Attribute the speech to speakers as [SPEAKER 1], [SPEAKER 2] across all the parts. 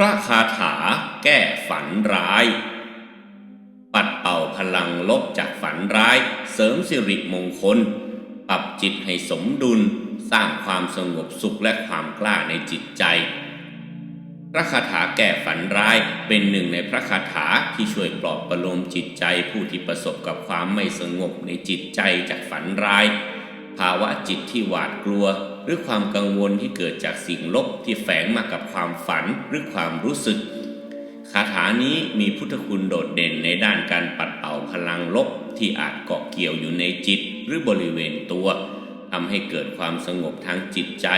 [SPEAKER 1] ระคาถาแก้ฝันร้าย ปัดเป่าพลังลบจากฝันร้าย เสริมสิริมงคล ปรับจิตให้สมดุล สร้างความสงบสุขและความกล้าในจิตใจ พระคาถาแก้ฝันร้ายเป็นหนึ่งในพระคาถาที่ช่วยปลอบประโลมจิตใจผู้ที่ประสบกับความไม่สงบในจิตใจจากฝันร้าย ภาวะจิตที่หวาดกลัว รือความกังวลที่เกิดจากสิ่งลบที่แฝงมากับความฝันหรือความรู้สึก คาถานี้มีพุทธคุณโดดเด่นในด้านการปัดเป่าพลังลบที่อาจเกาะเกี่ยวอยู่ในจิตหรือบริเวณตัวทำให้เกิดความสงบทางจิตใจ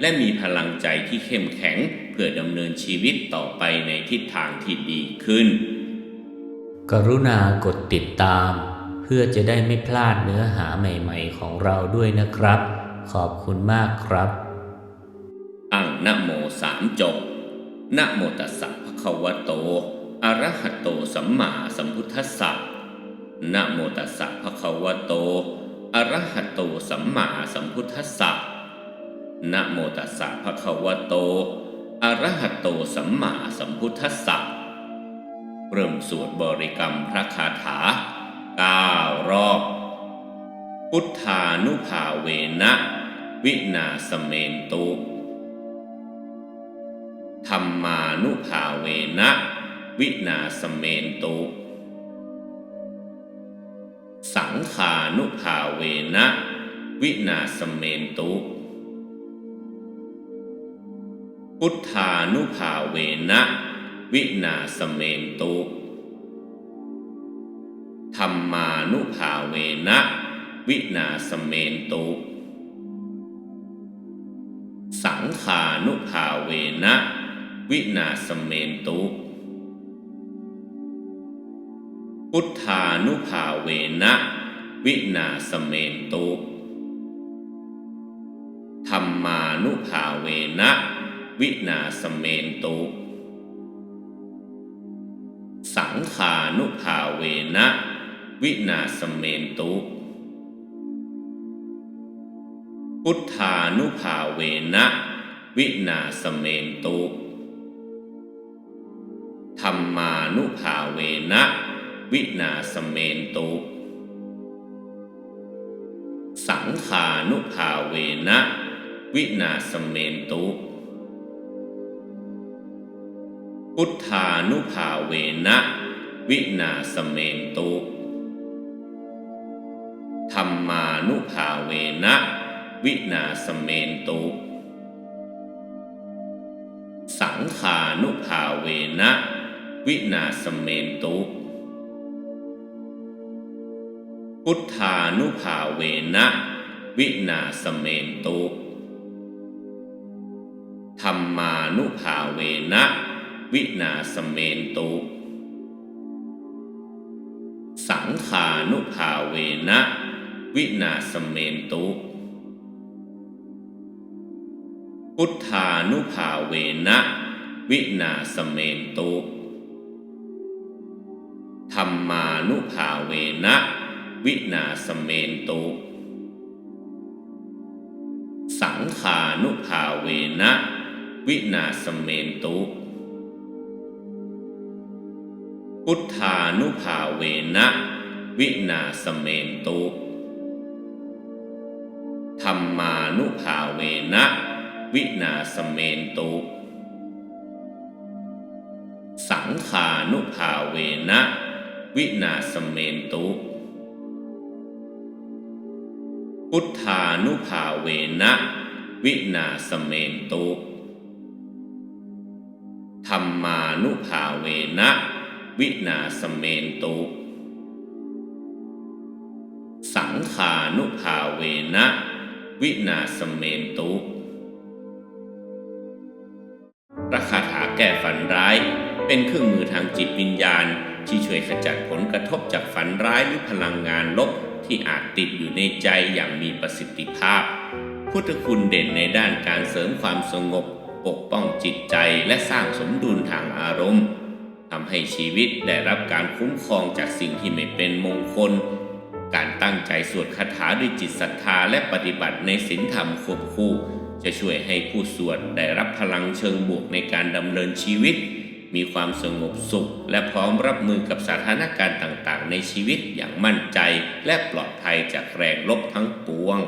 [SPEAKER 1] และมีพลังใจที่เข้มแข็ง เพื่อดำเนินชีวิตต่อไปในทิศทางที่ดีขึ้น
[SPEAKER 2] กรุณากดติดตาม เพื่อจะได้ไม่พลาดเนื้อหาใหม่ ๆ ของเราด้วยนะครับ ขอบคุณมากครับ
[SPEAKER 1] ตั้งนะโมสามจบนะโมตัสสะภะคะวะโตอะระหะโตสัมมาสัมพุทธัสสะนะโมตัสสะภะคะวะโตอะระหะโตสัมมาสัมพุทธัสสะนะโมตัสสะภะคะวะโตอะระหะโตสัมมาสัมพุทธัสสะเริ่มสวดบริกรรมพระคาถาเก้ารอบ พุทธานุภาเวนะวินาสเมนตุธรรมานุภาเวนะวินาสเมนตุ สังขานุภาเวนะวินาสเมนตุ พุทธานุภาเวนะวินาสเมนตุธรรมานุภาเวนะ วินาสเมนตุ สังขานุภาเวนะ วินาสเมนตุ พุทธานุภาเวนะ วินาสเมนตุธรรมานุภาเวนะ วินาสเมนตุ สังขานุภาเวนะ วินาสเมนตุ พุทธานุภาเวนะวินาสเมนตุธรรมานุภาเวนะวินาสเมนตุสังขานุภาเวนะวินาสเมนตุพุทธานุภาเวนะวินาสเมนตุธรรมานุภาเวนะ วินาสเมนตุ สังขานุภาเวนะ วินาสเมนตุ พุทธานุภาเวนะ วินาสเมนตุธรรมานุภาเวนะ วินาสเมนตุ สังขานุภาเวนะ วินาสเมนตุ พุทธานุภาเวนะวินาสเมนตุธรรมานุภาเวนะวินาสเมนตุสังขานุภาเวนะวินาสเมนตุพุทธานุภาเวนะวินาสเมนตุธรรมานุภาเวนะ วินาสเมนตุ สังขานุภาเวนะ วินาสเมนตุ พุทธานุภาเวนะ วินาสเมนตุธรรมานุภาเวนะ วินาสเมนตุ สังขานุภาเวนะ วินาสเมนตุ ก้ฝันร้าย เป็นเครื่องมือทางจิตวิญญาณ ที่ช่วยขจัดผลกระทบจากฝันร้ายหรือพลังงานลบที่อาจติดอยู่ในใจอย่างมีประสิทธิภาพ พุทธคุณเด่นในด้านการเสริมความสงบ ปกป้องจิตใจและสร้างสมดุลทางอารมณ์ทำให้ชีวิตได้รับการคุ้มครองจากสิ่งที่ไม่เป็นมงคล การตั้งใจสวดคาถาด้วยจิตศรัทธาและปฏิบัติในศีลธรรมควบคู่ จะช่วยให้ผู้สวดได้รับพลังเชิงบวกในการดำเนินชีวิต มีความสงบสุข และพร้อมรับมือกับสถานการณ์ต่างๆ ในชีวิตอย่างมั่นใจ และปลอดภัยจากแรงลบทั้งปวง